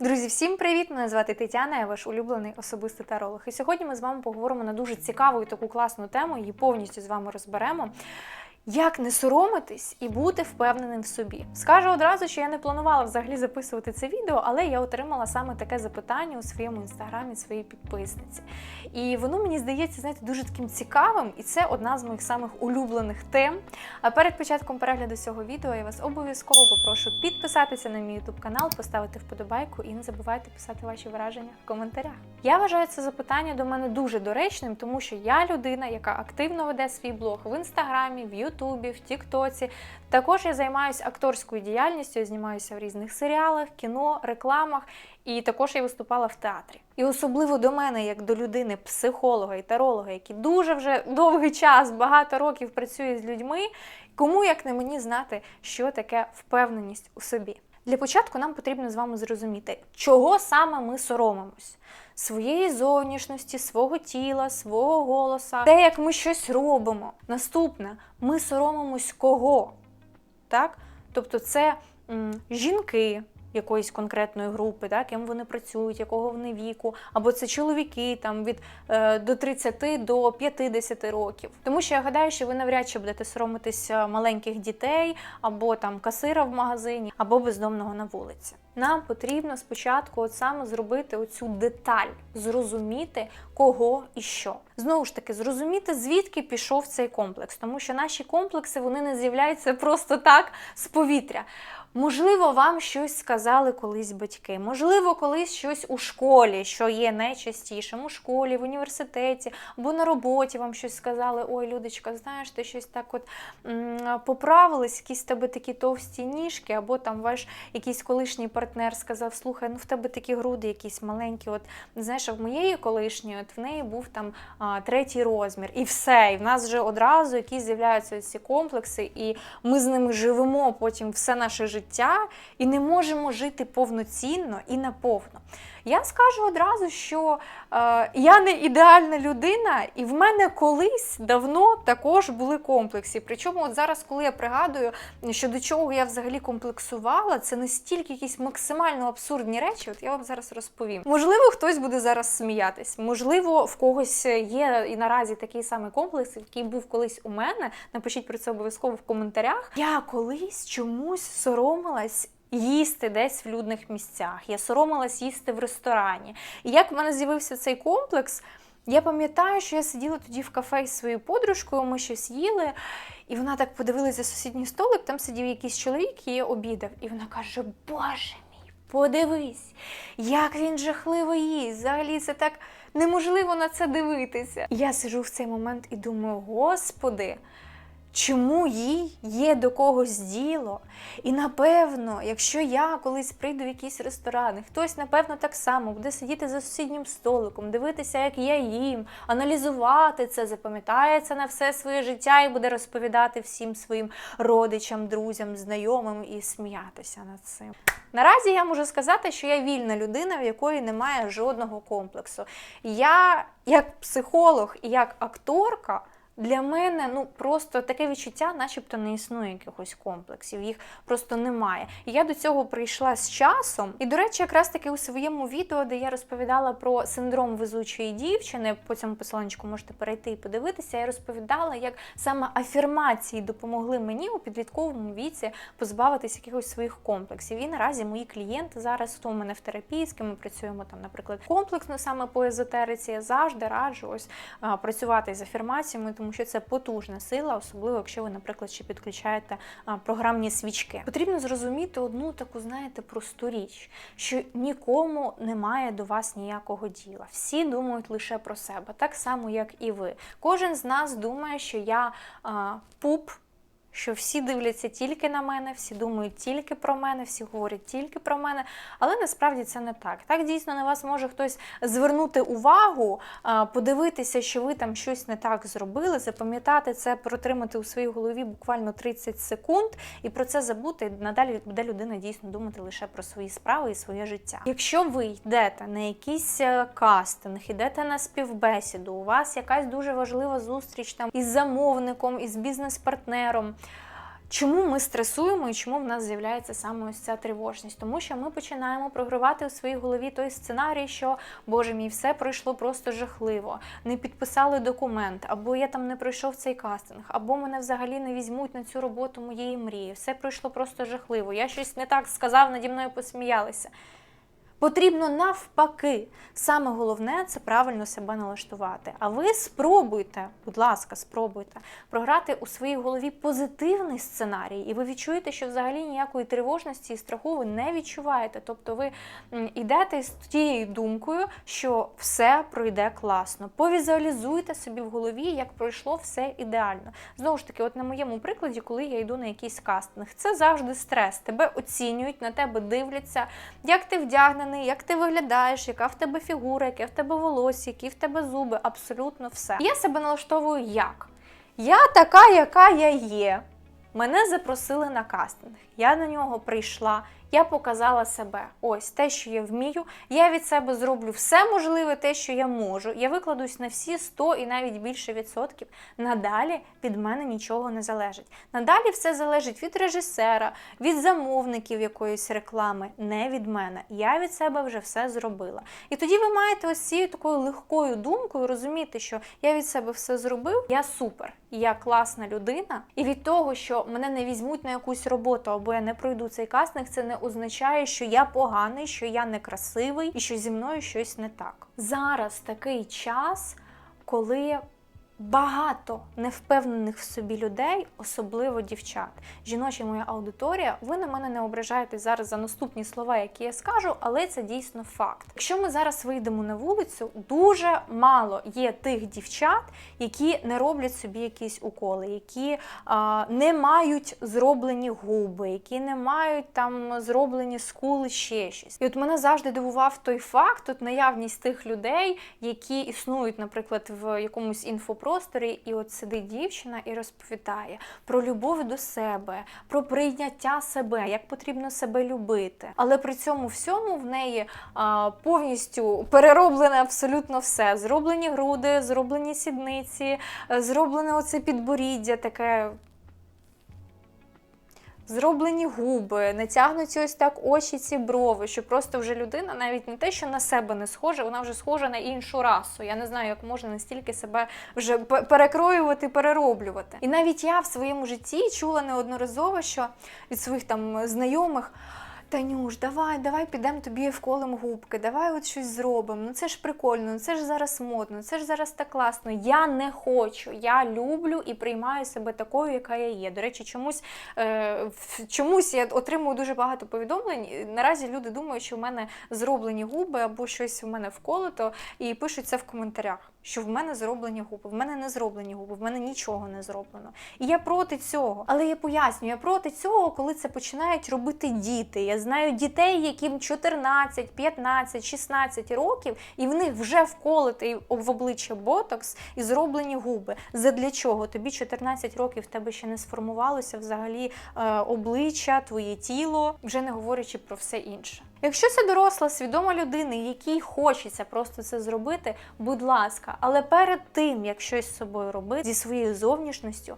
Друзі, всім привіт! Мене звати Тетяна, я ваш улюблений особистий таролог. І сьогодні ми з вами поговоримо на дуже цікаву і таку класну тему, її повністю з вами розберемо. Як не соромитись і бути впевненим в собі? Скажу одразу, що я не планувала взагалі записувати це відео, але я отримала саме таке запитання у своєму інстаграмі своїй підписниці. І воно мені здається, знаєте, дуже таким цікавим, і це одна з моїх самих улюблених тем. А перед початком перегляду цього відео я вас обов'язково попрошу підписатися на мій YouTube канал, поставити вподобайку і не забувайте писати ваші враження в коментарях. Я вважаю це запитання до мене дуже доречним, тому що я людина, яка активно веде свій блог в інстаграмі, в Ютубі, в Тіктоці. Також я займаюся акторською діяльністю, я знімаюся в різних серіалах, кіно, рекламах. І також я виступала в театрі. І особливо до мене, як до людини, психолога і таролога, який дуже вже довгий час, багато років працює з людьми, кому як не мені знати, що таке впевненість у собі. Для початку нам потрібно з вами зрозуміти, чого саме ми соромимось. Своєї зовнішності, свого тіла, свого голоса, те, як ми щось робимо. Наступне, ми соромимось кого? Так? Тобто, це м, жінки, якоїсь конкретної групи, так, ким вони працюють, якого вони віку, або це чоловіки там від е, до 30 до 50 років. Тому що я гадаю, що ви навряд чи будете соромитися маленьких дітей, або там касира в магазині, або бездомного на вулиці. Нам потрібно спочатку от саме зробити оцю деталь, зрозуміти кого і що. Знову ж таки, зрозуміти, звідки пішов цей комплекс, тому що наші комплекси вони не з'являються просто так з повітря. Можливо, вам щось сказали колись батьки, можливо, колись щось у школі, що є найчастішим у школі, в університеті або на роботі вам щось сказали. Ой, Людочка, знаєш, ти щось так от поправилась, якісь в тебе такі товсті ніжки, або там ваш якийсь колишній партнер сказав: слухай, ну в тебе такі груди якісь маленькі. От знаєш, в моєї колишньої, от в неї був там а, третій розмір, і все. І в нас вже одразу якісь з'являються ці комплекси, і ми з ними живемо потім все наше життя і не можемо жити повноцінно і наповно. Я скажу одразу, що е, я не ідеальна людина, і в мене колись давно також були комплекси. Причому, от зараз, коли я пригадую, що до чого я взагалі комплексувала, це настільки якісь максимально абсурдні речі. От я вам зараз розповім. Можливо, хтось буде зараз сміятись, можливо, в когось є і наразі такий самий комплекс, який був колись у мене. Напишіть про це обов'язково в коментарях. Я колись чомусь соромилась їсти десь в людних місцях. Я соромилась їсти в ресторані. І як в мене з'явився цей комплекс, я пам'ятаю, що я сиділа тоді в кафе із своєю подружкою, ми щось їли, і вона так подивилася сусідній столик, там сидів якийсь чоловік і обідав. І вона каже: Боже мій, подивись, як він жахливо їсть. Взагалі це так неможливо на це дивитися. Я сижу в цей момент і думаю, господи. Чому їй є до когось діло? І напевно, якщо я колись прийду в якісь ресторани, хтось, напевно, так само буде сидіти за сусіднім столиком, дивитися, як я їм, аналізувати це, запам'ятає це на все своє життя і буде розповідати всім своїм родичам, друзям, знайомим і сміятися над цим. Наразі я можу сказати, що я вільна людина, в якої немає жодного комплексу. Я, як психолог і як акторка, для мене ну просто таке відчуття, начебто не існує якихось комплексів, їх просто немає. І я до цього прийшла з часом. І, до речі, якраз таки у своєму відео, де я розповідала про синдром везучої дівчини, по цьому посиланчику можете перейти і подивитися. Я розповідала, як саме афірмації допомогли мені у підлітковому віці позбавитися якихось своїх комплексів. І наразі мої клієнти зараз, хто у мене в терапії, з ким ми працюємо там, наприклад, комплексно саме по езотериці, я завжди раджу ось працювати з афірмаціями тому що це потужна сила, особливо якщо ви, наприклад, ще підключаєте програмні свічки. Потрібно зрозуміти одну таку, знаєте, просту річ, що нікому немає до вас ніякого діла. Всі думають лише про себе, так само, як і ви. Кожен з нас думає, що я пуп. Що всі дивляться тільки на мене, всі думають тільки про мене, всі говорять тільки про мене, але насправді це не так. Так дійсно на вас може хтось звернути увагу, подивитися, що ви там щось не так зробили, запам'ятати це, протримати у своїй голові буквально 30 секунд і про це забути. Надалі буде людина дійсно думати лише про свої справи і своє життя. Якщо ви йдете на якийсь е, кастинг, йдете на співбесіду, у вас якась дуже важлива зустріч там із замовником, із бізнес-партнером. Чому ми стресуємо і чому в нас з'являється саме ось ця тривожність? Тому що ми починаємо програвати у своїй голові той сценарій, що Боже мій, все пройшло просто жахливо, не підписали документ, або я там не пройшов цей кастинг, або мене взагалі не візьмуть на цю роботу моєї мрії. Все пройшло просто жахливо. Я щось не так сказав, наді мною посміялися. Потрібно навпаки. Саме головне це правильно себе налаштувати. А ви спробуйте, будь ласка, спробуйте програти у своїй голові позитивний сценарій, і ви відчуєте, що взагалі ніякої тривожності і страху ви не відчуваєте. Тобто ви йдете з тією думкою, що все пройде класно. Повізуалізуйте собі в голові, як пройшло все ідеально. Знову ж таки, от на моєму прикладі, коли я йду на якийсь кастинг, це завжди стрес. Тебе оцінюють, на тебе дивляться, як ти вдягнений, як ти виглядаєш, яка в тебе фігура, яке в тебе волосся, які в тебе зуби, абсолютно все. Я себе налаштовую як? Я така, яка я є. Мене запросили на кастинг. Я на нього прийшла, я показала себе. Ось те, що я вмію. Я від себе зроблю все можливе, те, що я можу. Я викладусь на всі 100 і навіть більше відсотків. Надалі від мене нічого не залежить. Надалі все залежить від режисера, від замовників якоїсь реклами, не від мене. Я від себе вже все зробила. І тоді ви маєте ось цією такою легкою думкою розуміти, що я від себе все зробив, я супер, я класна людина. І від того, що мене не візьмуть на якусь роботу або я не пройду цей кастинг, це не означає, що я поганий, що я некрасивий і що зі мною щось не так. Зараз такий час, коли багато невпевнених в собі людей, особливо дівчат. Жіноча моя аудиторія, ви на мене не ображаєтесь зараз за наступні слова, які я скажу, але це дійсно факт. Якщо ми зараз вийдемо на вулицю, дуже мало є тих дівчат, які не роблять собі якісь уколи, які а, не мають зроблені губи, які не мають там зроблені скули ще щось. І от мене завжди дивував той факт, от наявність тих людей, які існують, наприклад, в якомусь інфопросторі, і от сидить дівчина і розповідає про любов до себе, про прийняття себе, як потрібно себе любити. Але при цьому всьому в неї а, повністю перероблене абсолютно все. Зроблені груди, зроблені сідниці, е, зроблене оце підборіддя таке. Зроблені губи, натягнуті ось так очі, ці брови, що просто вже людина навіть не те, що на себе не схожа, вона вже схожа на іншу расу. Я не знаю, як можна настільки себе вже пе- перекроювати, перероблювати. І навіть я в своєму житті чула неодноразово, що від своїх там знайомих. Танюш, давай, давай підемо тобі вколем губки, давай от щось зробимо. Ну це ж прикольно, ну це ж зараз модно, це ж зараз так класно. Я не хочу. Я люблю і приймаю себе такою, яка я є. До речі, чомусь е, в- чомусь я отримую дуже багато повідомлень. Наразі люди думають, що в мене зроблені губи або щось в мене вколото, і пишуть це в коментарях. Що в мене зроблені губи, в мене не зроблені губи, в мене нічого не зроблено. І я проти цього. Але я пояснюю, я проти цього, коли це починають робити діти. Я знаю дітей, яким 14, 15, 16 років, і в них вже вколотий в обличчя ботокс і зроблені губи. Задля чого? Тобі 14 років в тебе ще не сформувалося взагалі е, обличчя, твоє тіло, вже не говорячи про все інше. Якщо це доросла, свідома людина, якій хочеться просто це зробити, будь ласка, але перед тим, як щось з собою робити зі своєю зовнішністю,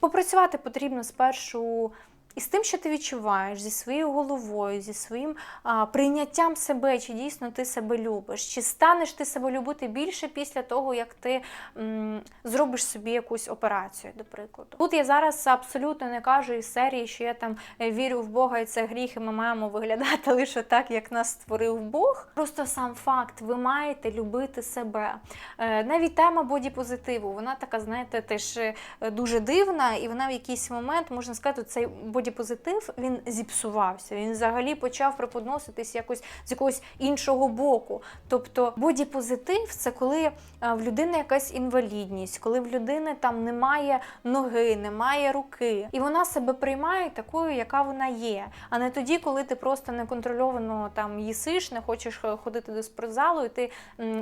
попрацювати потрібно спершу із тим, що ти відчуваєш, зі своєю головою, зі своїм а, прийняттям себе, чи дійсно ти себе любиш, чи станеш ти себе любити більше після того, як ти м, зробиш собі якусь операцію, до прикладу. Тут я зараз абсолютно не кажу із серії, що я там е, вірю в Бога і це гріх, і ми маємо виглядати лише так, як нас створив Бог. Просто сам факт, ви маєте любити себе. Е, Навіть тема бодіпозитиву, вона така, знаєте, теж е, дуже дивна, і вона в якийсь момент, можна сказати, цей бодіпозитив він зіпсувався. Він взагалі почав преподноситись якось з якогось іншого боку. Тобто бодіпозитив це коли е, в людини якась інвалідність, коли в людини там немає ноги, немає руки, і вона себе приймає такою, яка вона є. А не тоді, коли ти просто неконтрольовано там їсиш, не хочеш е, ходити до спортзалу, і ти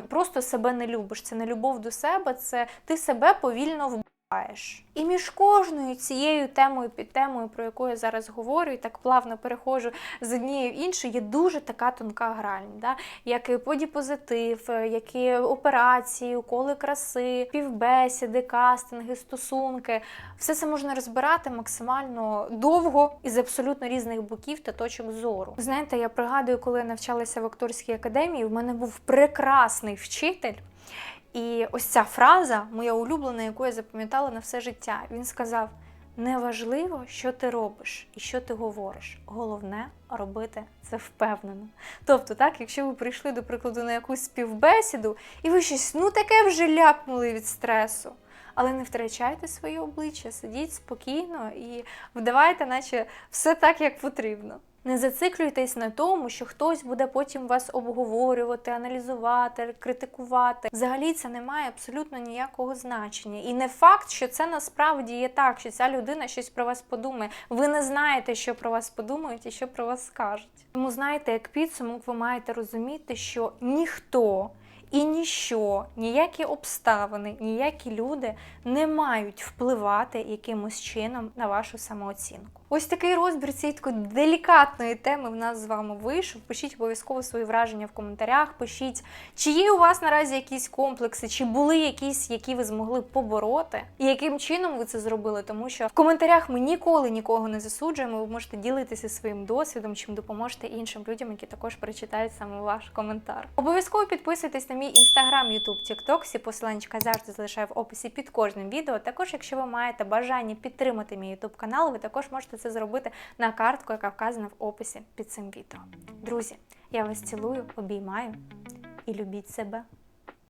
просто себе не любиш. Це не любов до себе, це ти себе повільно Аєш. І між кожною цією темою під темою, про яку я зараз говорю, і так плавно переходжу з однією в іншу, є дуже така тонка грань, да? як і бодіпозитив, як операції, уколи краси, півбесіди, кастинги, стосунки. Все це можна розбирати максимально довго і з абсолютно різних боків та точок зору. Знаєте, я пригадую, коли я навчалася в акторській академії, в мене був прекрасний вчитель. І ось ця фраза, моя улюблена, яку я запам'ятала на все життя. Він сказав: неважливо, що ти робиш і що ти говориш. Головне робити це впевнено. Тобто, так, якщо ви прийшли, до прикладу, на якусь співбесіду, і ви щось ну таке вже ляпнули від стресу. Але не втрачайте своє обличчя, сидіть спокійно і вдавайте, наче все так, як потрібно. Не зациклюйтесь на тому, що хтось буде потім вас обговорювати, аналізувати, критикувати. Взагалі це не має абсолютно ніякого значення. І не факт, що це насправді є так, що ця людина щось про вас подумає. Ви не знаєте, що про вас подумають і що про вас скажуть. Тому знаєте, як підсумок, ви маєте розуміти, що ніхто. І ніщо, ніякі обставини, ніякі люди не мають впливати якимось чином на вашу самооцінку. Ось такий розбір цієї такої делікатної теми в нас з вами вийшов. Пишіть обов'язково свої враження в коментарях. Пишіть, чи є у вас наразі якісь комплекси, чи були якісь, які ви змогли побороти, і яким чином ви це зробили. Тому що в коментарях ми ніколи нікого не засуджуємо. Ви можете ділитися своїм досвідом, чим допоможете іншим людям, які також прочитають саме ваш коментар. Обов'язково підписуйтесь на мій інстаграм, ютуб, тікток. Всі посиланчика завжди залишаю в описі під кожним відео. Також, якщо ви маєте бажання підтримати мій ютуб канал, ви також можете це зробити на картку, яка вказана в описі під цим відео. Друзі, я вас цілую, обіймаю і любіть себе.